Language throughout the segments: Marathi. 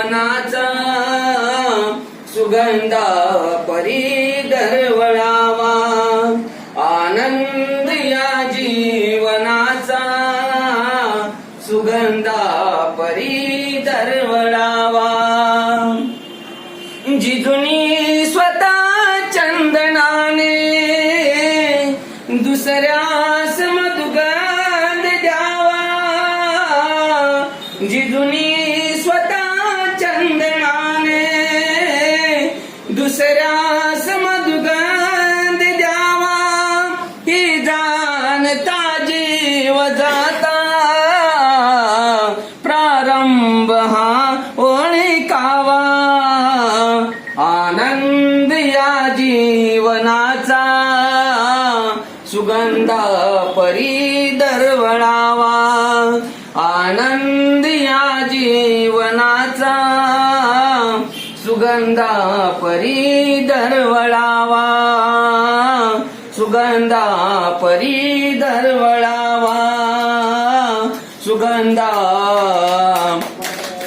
जीवनाचा सुगंधा परी दरवळावा आनंद या जीवनाचा सुगंधा परी दरवळावा जिजुनी स्वतः चंदनाने दुसऱ्या जाणता जीव जाता. प्रारंभ हा ओळखावा. आनंद या जीवनाचा. सुगंधा परी दरवळावा. आनंद या जीवनाचा. सुगंधा परी दरवळावा. सुगंधा परी दरवळावा सुगंधा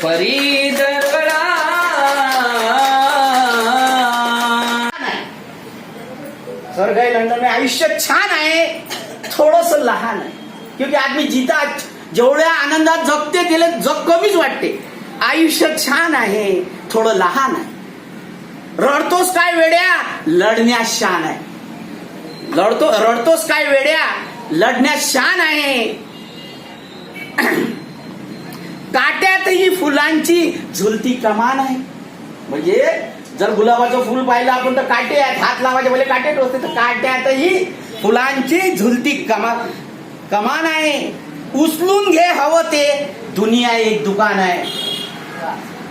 परी दरवळा स्वर्ग लंडन में आयुष्य छान आहे. थोडस लहान आहे. क्योंकि आदमी जिता जेवढ्या आनंदात जगते तिला जग कमीच वाटते. आयुष्य छान आहे थोडं लहान आहे. रडतोस काय वेड्या? लढण्यास शान आहे. लढतो रडतोस काय वेड्या? लढण्यात शान आहे. काट्यातही फुलांची झुलती कमान आहे. म्हणजे जर गुलाबाचं फुल पाहिलं आपण तर काटे आहेत. हात लावायचे म्हणजे काटे टोचते तर काट्यातही फुलांची झुलती कमा कमान आहे. उचलून घे हवं ते दुनिया एक दुकान आहे.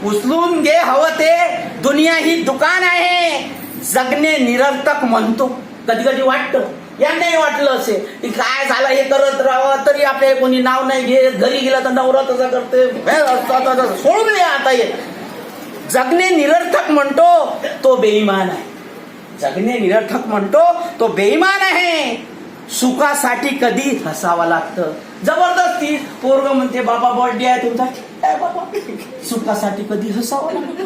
उचलून घे हवं ते दुनिया ही दुकान आहे. जगणे निरर्थक म्हणतो. कधी कधी वाटतं. यांनाही वाटलं असेल की काय झालं हे करत राहावं तरी आपले कोणी नाव नाही घेत घरी गेला तर नवरा तसा करते सोडून द्या आता हे. जगणे निरर्थक म्हणतो तो बेईमान आहे. जगणे निरर्थक म्हणतो तो बेईमान आहे. सुखासाठी कधी हसावं लागतं. जबरदस्ती पोरग म्हणते बाबा बर्थडे आहे तुमचा. बाबा सुखासाठी कधी हसावं लागतं?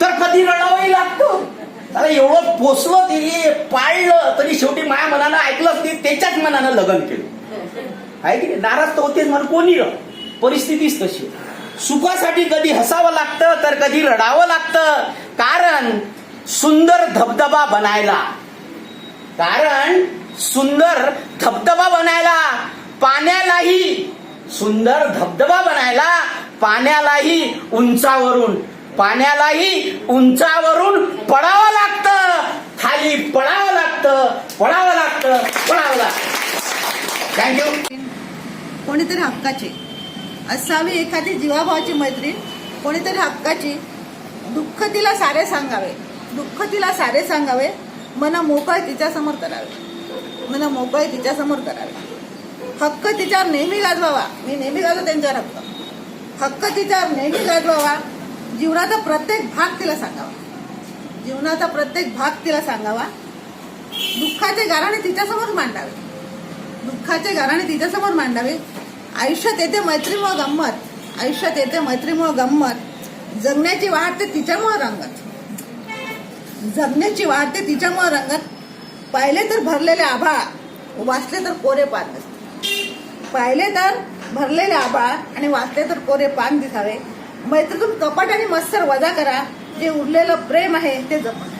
तर कधी रडावंही लागतं. त्याला एवढं पोचलं तिने पाळलं तरी शेवटी माया मनानं ऐकलंच नाही त्याच्याच मनानं लग्न केलं. आहे की नाही? नाराज तर होतेच म्हणून कोणी? परिस्थितीच तशी. सुखासाठी कधी हसावं लागतं तर कधी रडावं लागतं. कारण सुंदर धबधबा बनायला. कारण सुंदर धबधबा बनायला पाण्यालाही सुंदर धबधबा बनायला पाण्यालाही उंचावरून पाण्यालाही उंचावरून पडाव लागतं खाली पडावं लागतं पडावं लागतं पडावं लागतं थँक्यू कोणीतरी हक्काची. असावी एखादी जीवाभावाची मैत्रीण कोणीतरी हक्काची. दुःख तिला सारे सांगावे. दुःख तिला सारे सांगावे. मन मोकळे तिच्यासमोर करावे. मन मोकळे तिच्यासमोर करावे. हक्क तिच्यावर नेहमी गाजवावा. मी नेहमी गाजव त्यांच्यावर हक्क. हक्क तिच्यावर नेहमी गाजवावा. जीवनाचा प्रत्येक भाग तिला सांगावा. जीवनाचा प्रत्येक भाग तिला सांगावा. दुःखाचे गाराणे तिच्यासमोर मांडावे. दुःखाचे गाराणे तिच्यासमोर मांडावे. आयुष्यात येते मैत्रीमुळं गंमत. आयुष्यात येते मैत्रीमुळं गंमत. जगण्याची वाढते तिच्यामुळं रंगत. जगण्याची वाढते तिच्यामुळं रंगत. पाहिले तर भरलेले आभाळ वाचले तर कोरे पान दिसते पाहिले तर भरलेले आभाळ आणि वाचले तर कोरे पान दिसावे. मैत्रीतून कपट आणि मत्सर वजा करा. जे उरलेलं प्रेम आहे ते जपा.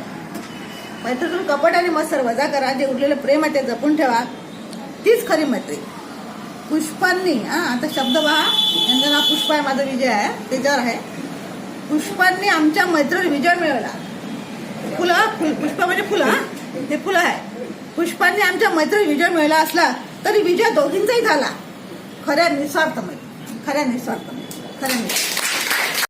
मैत्रीतून कपट आणि मत्सर वजा करा जे उरलेलं प्रेम आहे ते जपून ठेवा. तीच खरी मैत्री. पुष्पांनी हा आता शब्द पहा. यांचं नाव पुष्प आहे माझा विजय आहे त्याच्यावर आहे. पुष्पांनी आमच्या मैत्रीवर विजय मिळवला. फुलं फुल पुष्प म्हणजे फुलं हा. ते फुलं आहे. पुष्पांनी आमच्या मैत्रीवर विजय मिळवला असला तरी विजय दोघींचाही झाला. खऱ्या निस्वार्थ मैत्री. खऱ्या निस्वार्थ खऱ्या निस्वार्थ.